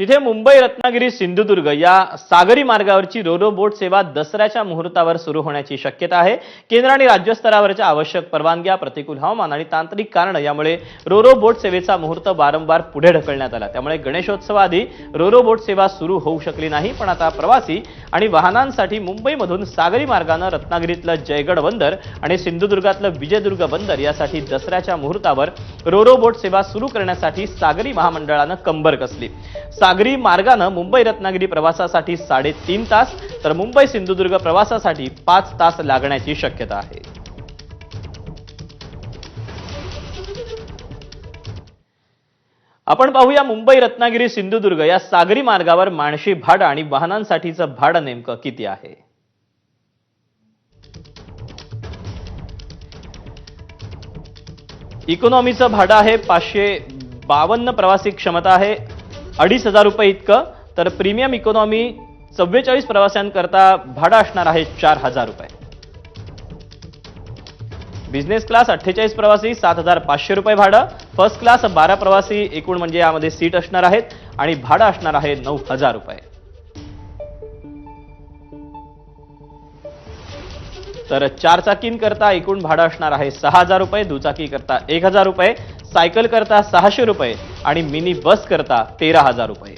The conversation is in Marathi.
तिथे मुंबई रत्नागिरी सिंधुदुर्ग या सागरी मार्गावरची रोरो बोट सेवा दसऱ्याच्या मुहूर्तावर सुरू होण्याची शक्यता आहे. केंद्र आणि राज्य स्तरावरच्या आवश्यक परवानग्या प्रतिकूल हवामान आणि तांत्रिक कारण यामुळे रोरो बोट सेवेचा मुहूर्त वारंवार पुढे ढकलण्यात आला. त्यामुळे गणेशोत्सवाआधी रोरो बोट सेवा सुरू होऊ शकली नाही पण आता प्रवासी आणि वाहनांसाठी मुंबईमधून सागरी मार्गानं रत्नागिरीतलं जयगड बंदर आणि सिंधुदुर्गातलं विजयदुर्ग बंदर यासाठी दसऱ्याच्या मुहूर्तावर रोरो बोट सेवा सुरू करण्यासाठी सागरी महामंडळानं कंबर कसली. सागरी मार्गानं मुंबई रत्नागिरी प्रवासासाठी साडेतीन तास तर मुंबई सिंधुदुर्ग प्रवासासाठी पाच तास लागण्याची शक्यता आहे. आपण पाहूया मुंबई रत्नागिरी सिंधुदुर्ग या सागरी मार्गावर माणशी भाडं आणि वाहनांसाठीचं भाडं नेमकं किती आहे? इकॉनॉमीचं भाडं आहे पाचशे बावन्न प्रवासी क्षमता आहे. अडीच हजार रुपये इतकं. तर प्रीमियम इकॉनॉमी चव्वेचाळीस प्रवाशांकरता भाडं असणार आहे चार हजार रुपये. बिझनेस क्लास अठ्ठेचाळीस प्रवासी सात हजार पाचशे रुपये भाडं. फर्स्ट क्लास बारा प्रवासी एकूण म्हणजे यामध्ये सीट असणार आहेत आणि भाडं असणार आहे नऊ हजार रुपये. तर चारचाकींकरता एकूण भाडं असणार आहे सहा हजार रुपये दुचाकी करता एक हजार रुपये सायकल करता सहाशे रुपये आणि मिनी बस करता तेरा हजार रुपये.